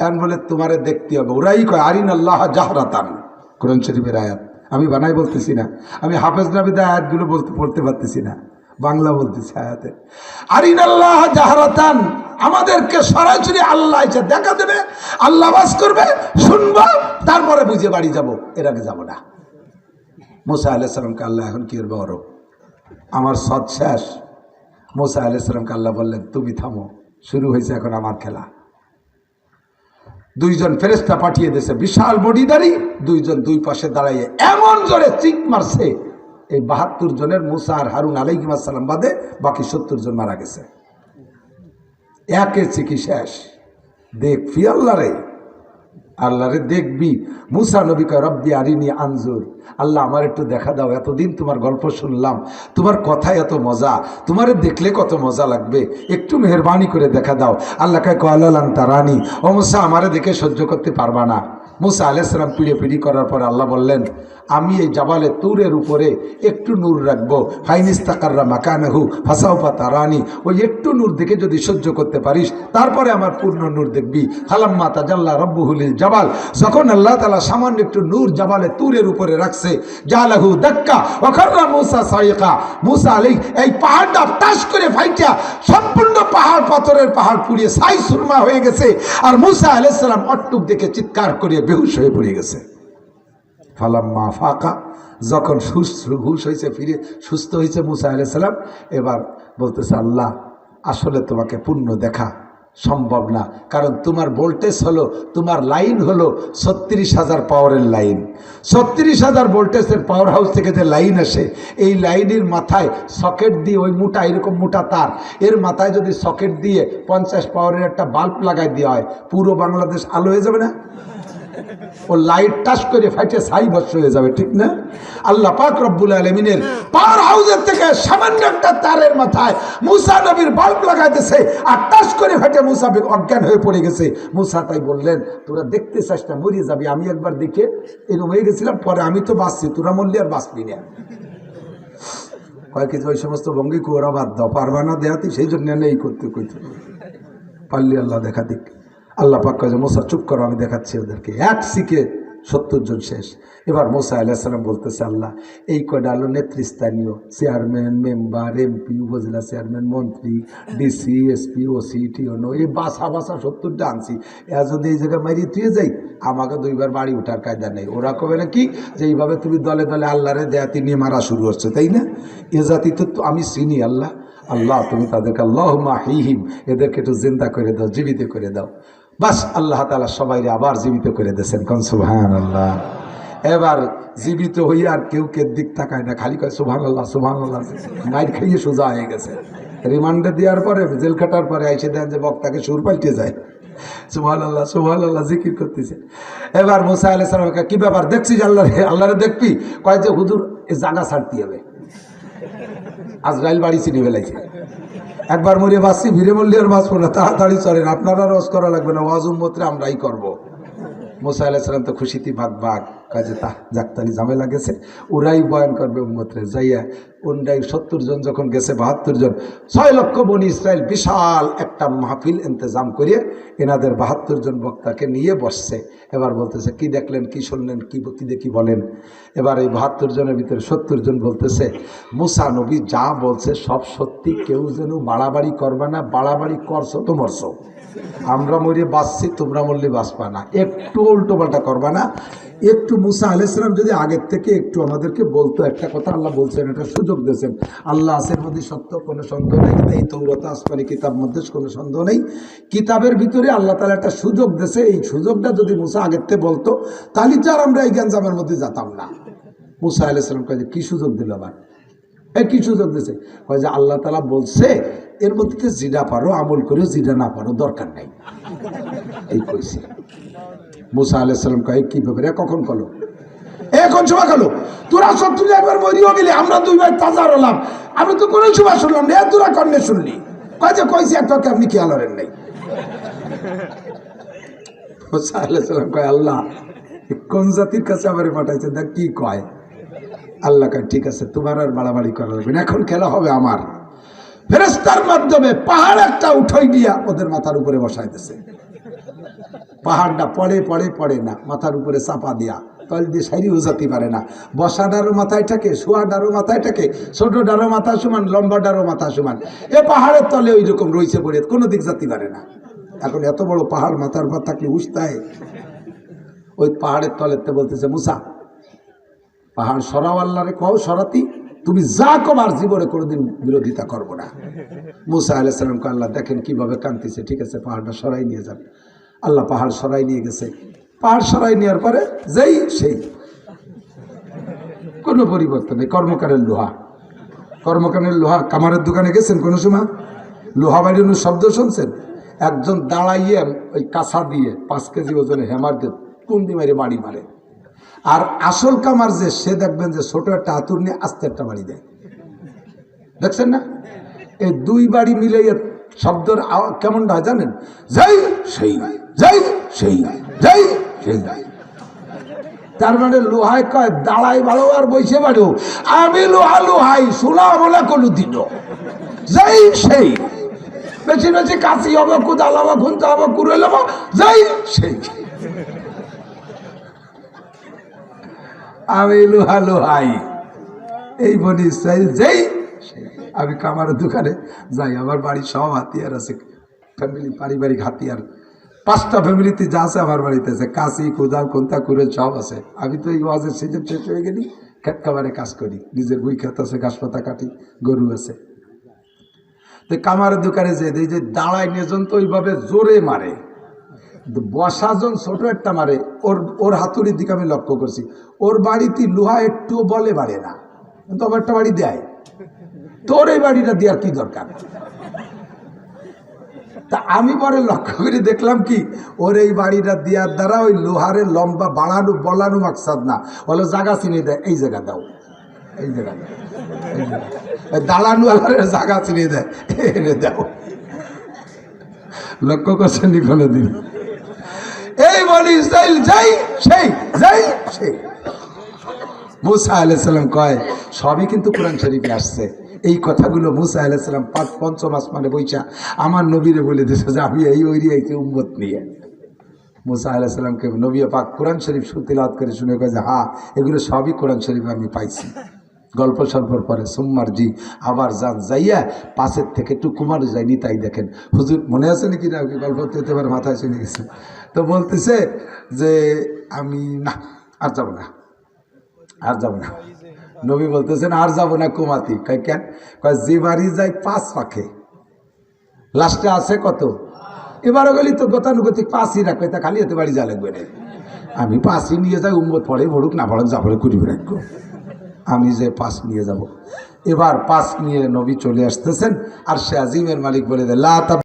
এখন বলে তোমারে দেখতে হবে। ওরাই কয় আরিন আল্লাহ জাহরাতান। কোরআন শরীফের আয়াত। আমি বানাই বলতেছি না। আমি হাফেজ নাবিদা আয়াতগুলো বলতে, পড়তে পারতেছি না। বাংলা বলতেছি আয়াতে। আরিন আল্লাহ জাহরাতান। আমাদেরকে সরাসরি আল্লাহ এসে দেখা দেবে, আল্লাহ বাস করবে, শুনব, তারপরে বুঝে বাড়ি যাব। এর আগে যাব না। মুসা আলাইসালামকে আল্লাহ এখন কি করবে ওরও আমার সৎ শেষ। মোসা আলাইসালামকে আল্লাহ বললেন, তুমি থামো। শুরু হয়েছে এখন আমার খেলা। দুইজন ফেরেস্তা পাঠিয়ে দিয়েছে, বিশাল বডিদারি, দুইজন দুই পাশে দাঁড়াইয়ে এমন জোরে চিক মারছে। এই বাহাত্তর জনের মুসা আর হারুন আলাইকুমাসাল্লাম বাদে বাকি সত্তর জন মারা গেছে। একে চিকি শেষ। দেখ ফিয়াল্লারে আল্লাহরে দেখবি। মুসা নবীকে, রব্বি আরিনি আনজুর। আল্লাহ, আমার একটু দেখা দাও, এতদিন তোমার গল্প শুনলাম। তোমার কথা এত মজা। তোমারে দেখলে কত মজা লাগবে। একটু মেহরবানি করে দেখা দাও। আল্লাহ কায় কয়ালান তারানি। ও মুসা, আমারে দেখে সহ্য করতে পারবা না। মুসা আলাইসালাম পিড়ে পিড়ি করার পর আল্লাহ বললেন আমি এই জাবালে তুরের উপরে একটু নূর রাখব। ফাইনিস তাকাররা মাকানাহু ফাসাউফা তারানি, ওই একটু নূর দেখে যদি সহ্য করতে পারিস, তারপরে আমার পূর্ণ নূর দেখবি। হালাম্মা তাজাল্লা রব্বুহুলিল জাবাল, যখন আল্লাহ তালা সামান্য একটু নূর জাবালে তুরের উপরে রাখছে, জালাহু দাক্কা ওখানরা মুসা সাইকা, মুসা আলী এই পাহাড়টা টাস করে ফাইটা, সম্পূর্ণ পাহাড় পাথরের পাহাড় পুড়িয়ে সাই সুরমা হয়ে গেছে, আর মুসা আলাইসালাম অট্টুক দেখে চিৎকার করিয়ে বেহুশ হয়ে পড়ে গেছে। ফালাম্মা ফাঁকা, যখন সুস্থ হুশ হয়েছে ফিরে সুস্থ হয়েছে মুসা আলাইসাল্লাম এবার বলতেছে, আল্লাহ, আসলে তোমাকে পূর্ণ দেখা সম্ভব না। কারণ তোমার ভোল্টেজ হলো, তোমার লাইন হলো ছত্রিশ হাজার পাওয়ারের লাইন। ছত্রিশ হাজার ভোল্টেজের পাওয়ার হাউস থেকে যে লাইন আসে, এই লাইনের মাথায় সকেট দিয়ে ওই মোটা, এরকম মোটা তার, এর মাথায় যদি সকেট দিয়ে পঞ্চাশ পাওয়ারের একটা বাল্ব লাগাই দেওয়া হয়, পুরো বাংলাদেশ আলো হয়ে যাবে না? ও লাইট টাচ করে ফাইটে সাই বর্ষ হয়ে যাবে ঠিক না? আল্লাহ পাক রব্বুল আলমিনের পাওয়ার হাউসের থেকে সামান্য একটা তারের মাথায় মুসা নবীর বাল্ব লাগাইতেছে আর টাচ করে ফাইটে মুসা অজ্ঞান হয়ে পড়ে গেছে। মুসা তাই বললেন তোরা দেখতে চাস না মরিয়ে যাবি আমি একবার দেখে এরকম হয়ে গেছিলাম পরে আমি তো বাঁচছি তোরা মরলি আর বাঁচবি না। কয়েক ওই সমস্ত ভঙ্গি কোরা বাদ দাও পারবা না দেহাতি সেই জন্য নেই করতে কইতে পারলি আল্লাহ দেখা দিক। আল্লাহ পাক যে, মোসা, চুপ করো, আমি দেখাচ্ছি ওদেরকে। এক শিখে সত্তর জন শেষ। এবার মোসা আলাহিসাল্লাম বলতেছে, আল্লাহ, এই কয়টা হলো নেতৃস্থানীয়? Chairman, member, MP, upazila chairman, মন্ত্রী, ডিসি, এসপি, ওসি, টিওনো, এই বাসা বাসা সত্তরটা আনছি। এরা যদি এই জায়গায় মারিয়ে তুই যাই, আমাকে দুইবার বাড়ি ওঠার কায়দা নেই। ওরা কবে নাকি যে এইভাবে তুমি দলে দলে আল্লাহরে দেয়াতি নিয়ে মারা শুরু হচ্ছে তাই না? এ জাতি তো আমি চিনি, আল্লাহ। আল্লাহ, তুমি তাদেরকে আল্লাহ মাহিহিম এদেরকে একটু জিন্দা করে দাও, জীবিত করে দাও। বাস আল্লাহ তালা সবাই আবার জীবিত করে দিয়েছেন। কন সুবহান আল্লাহ এবার জীবিত হইয়া আর কেউ কে দিক তাকায় না, খালি কয় সুবহান আল্লাহ সুবহান আল্লাহ মাইর খাইয়ে সোজা হয়ে গেছে। রিমান্ডে দেওয়ার পরে, জেল খাটার পরে এসে দেন যে বক্তাকে সুর পাল্টে যায়। সুবহান আল্লাহ সুবহান আল্লাহ জিকির করতেছে। এবার মুসা আলাহ সালামকে কি ব্যাপার দেখছি দেখছিস আল্লাহ আল্লাহরে দেখবি? কয় যে হুজুর, এ জায়গা ছাড়তে হবে। আজরাইল বাড়ি চিনি ফেলাইছে। একবার মরিয়ে বাঁচছি, ভিড়ে বললি আর বাঁচবো না, তাড়াতাড়ি চলেন, আপনারা রস করা লাগবে না, ওয়াজ উম্মতরে আমরাই করব। মোসা আলাহিসাল্লাম তো খুশিতে ভাগ ভাগ। কাজে তা জাকতালি ঝামেলা গেছে। ওরাই বয়ান করবে উম্মতরে যাইয়া ওনরাই সত্তর জন যখন গেছে, বাহাত্তর জন, ছয় লক্ষ বনি ইসরায়েল বিশাল একটা মাহফিল ইন্তজাম করিয়ে এনাদের বাহাত্তর জন বক্তাকে নিয়ে বসছে। এবার বলতেছে, কি দেখলেন, কি শুনলেন, কি কি দেখি বলেন? এবার এই বাহাত্তর জনের ভিতরে সত্তর জন বলতেছে, মুসা নবী যা বলছে সব সত্যি, কেউ যেন বাড়াবাড়ি করবে না, বাড়াবাড়ি করছ তো মরছো। আমরা মরিয়ে বাঁচছি, তোমরা মরলে বাঁচবা না। একটু উল্টো পাল্টা করবা না। একটু মুসা আলাইসালাম যদি আগের থেকে একটু আমাদেরকে বলতো একটা কথা, আল্লাহ বলছেন একটা সুযোগ দিয়েছেন। আল্লাহ আসের মধ্যে সত্য, কোনো সন্দেহ নেই। এই তৌরতা, আসমানি কিতাব মধ্যে কোনো সন্দেহ নেই। কিতাবের ভিতরে আল্লাহ তালা একটা সুযোগ দিয়েছে। এই সুযোগটা যদি মুসা আগের থেকে বলতো, তাহলে আর আমরা এই জ্ঞানজামের মধ্যে যেতাম না। মুসা আলাইসালাম কাজে কী সুযোগ দিল আবার? এ কী সুযোগ দিয়েছে? কয় যে, আল্লাহ তালা বলছে, এর মধ্যে জিরা পারো, আমল করে জিরা না পারো, দরকার নাই। এই কইছে। মুসা আলাইসালাম কয় কি ব্যাপারে? কখন কলো এখন সময় গেল তোরা সত্তর একবার মরিও গেলি, আমরা দুই ভাই তাজা হলাম। আমি তো কোনো সময় শুনলাম না। তোরা কন্যা শুনলি? কয় যে, কইছি একটা আপনি খেয়াল করেন নাই। কয়, আল্লাহ, কোন জাতির কাছে আমার পাঠাইছে? দেখ কি কয়? আল্লাহ কয়, ঠিক আছে, তোমার আর বাড়াবাড়ি করা লাগবে এখন খেলা হবে আমার। ফেরেস্তার মাধ্যমে পাহাড় একটা উঠাই দিয়া ওদের মাথার উপরে বসাইতেছে পাহাড়টা পড়ে পড়ে পড়ে না। মাথার উপরে চাপা দেয়া। তল দিয়ে সারিও যেতে পারে না। বসাডারও মাথায় থাকে, শোয়াডারও মাথায় থাকে, ছোটডারও মাথা সমান, লম্বাডারও মাথা সমান। এ পাহাড়ের তলে ওই রকম রয়েছে পড়ে কোনো দিক যেতে পারে না। এখন এত বড় পাহাড়, মাথার উপর থাকলে উঠতায় ওই পাহাড়ের তলেতে বলতেছে, মুসা, পাহাড় সরাও আল্লাহরে, কও সরাতি। তুমি যা কমার জীবনে কোনোদিন বিরোধিতা করব না। মুসা আলাইসালামকে আল্লাহ দেখেন কীভাবে কাঁদতেছে। ঠিক আছে, পাহাড়টা সরাই নিয়ে যান। আল্লাহ পাহাড় সরাই নিয়ে গেছে। পাহাড় সরাই নেওয়ার পরে যেই সেই। কোনো পরিবর্তন নেই। কর্মকারের লোহা। কর্মকারের লোহা কামারের দোকানে গেছেন কোনো সময়? লোহা বাড়ির শব্দ শুনছেন? একজন দাঁড়াইয়ে ওই কাঁচা দিয়ে পাঁচ কেজি ওজনে হেমার দিয়ে কুন্দি মারে বাড়ি মারে। আর আসল কামার যে, সে দেখবেন যে ছোট একটা আতুর নিয়ে আস্তে একটা বাড়ি দেয়। দেখছেন না? এই দুই বাড়ি মিলে শব্দের কেমনটা হয় জানেন? যাই সেই। যাই, সেই যাই, সেই তার মানে লোহায় কয়, দাঁড়াই বাড়ো আর বইসে বাড়ো। আমি লোহা লোহাই সোলা বলে কোনো দিন। যাই, সেই বেশি বেশি কাশি হবে কোদাল হবে খুনতে হবে, কুড়ে নেব যাই, সেই আমি লোহা লোহাই, এই বনি ইসরায়েল যেই। আমি কামারের দোকানে যাই, আমার বাড়ির সব হাতিয়ার আছে। ফ্যামিলি পারিবারিক হাতিয়ার। পাঁচটা ফ্যামিলিতে যা আছে আমার বাড়িতে আছে। কাশি কোদাল কোনটা করে সব আছে। আমি তো এই ওয়াজের সিজন শেষ হয়ে গেলি খেত কাজ করি। নিজের বই খেত আছে গাছ পাতা কাটি, গরু আছে। তো কামারের দোকানে যে, এই যে দাঁড়ায় নিয়েজন তো ওইভাবে জোরে মারে। বসাজন ছোট একটা মারে, ওর ওর হাতুড়ির দিকে আমি লক্ষ্য করছি। ওর বাড়িতে লোহা একটু বলে বাড়ে না। কিন্তু আবার একটা বাড়ি দেয়। তোর এই বাড়িটা দেওয়ার কি দরকার? তা আমি পরে লক্ষ্য করে দেখলাম কি, ওর এই বাড়িটা দেওয়ার দ্বারা ওই লোহারের লম্বা বাড়ানো, বলানো মাকসাদ না। বলো জায়গা চিনে দেয় এই জায়গা দাও, এই জায়গা দাও দালানু আলারের জায়গা চিনে দেয় এনে দাও। লক্ষ্য করছেন নি কোনোদিন? এই বলি ইসরায়েল যাই, সেই যাই, সেই। মুসা আলাইসাল্লাম কয়, সবই কিন্তু কোরআন শরীফে আসছে। এই কথাগুলো মুসা আলাইসাল্লাম পাঁচ পঞ্চম আসমানে বইসা আমার নবীরে বলে দিয়েছে যে আমি এই ওই আইছি উম্মত নিয়ে। মুসা আলাইসাল্লামকে নবী পাক কোরআন শরীফ সুতিলাত করে শুনে কয় যে হা এগুলো সবই কোরআন শরীফ আমি পাইছি। গল্প সল্পর পরে সোমবার জি আবার যান যাইয়া পাশের থেকে একটু কুমার যায়নি, তাই দেখেন। হুজুর, মনে আছে নাকি না? গল্প তো এবার মাথায় শুনে গেছে। তো বলতেছে যে, আমি না, আর যাব না, আর যাব না। নবী বলতেছেন, আর যাব না কুমাতি। কয় কেন? যে বাড়ি যায় পাঁচ পাখে লাস্টে আছে কত? এবারও গেলি তো গতানুগতিক পাঁচই রাখবে, তা খালি এতে বাড়ি যা লাগবে না। আমি পাঁচই নিয়ে যাই, উম্মত পড়ে ভরুক না ভরুক যাব করিব রাখব আমি যে পাস নিয়ে যাব। এবার পাস নিয়ে নবী চলে আসতেছেন, আর সে আজিমের মালিক বলে দেয়, লা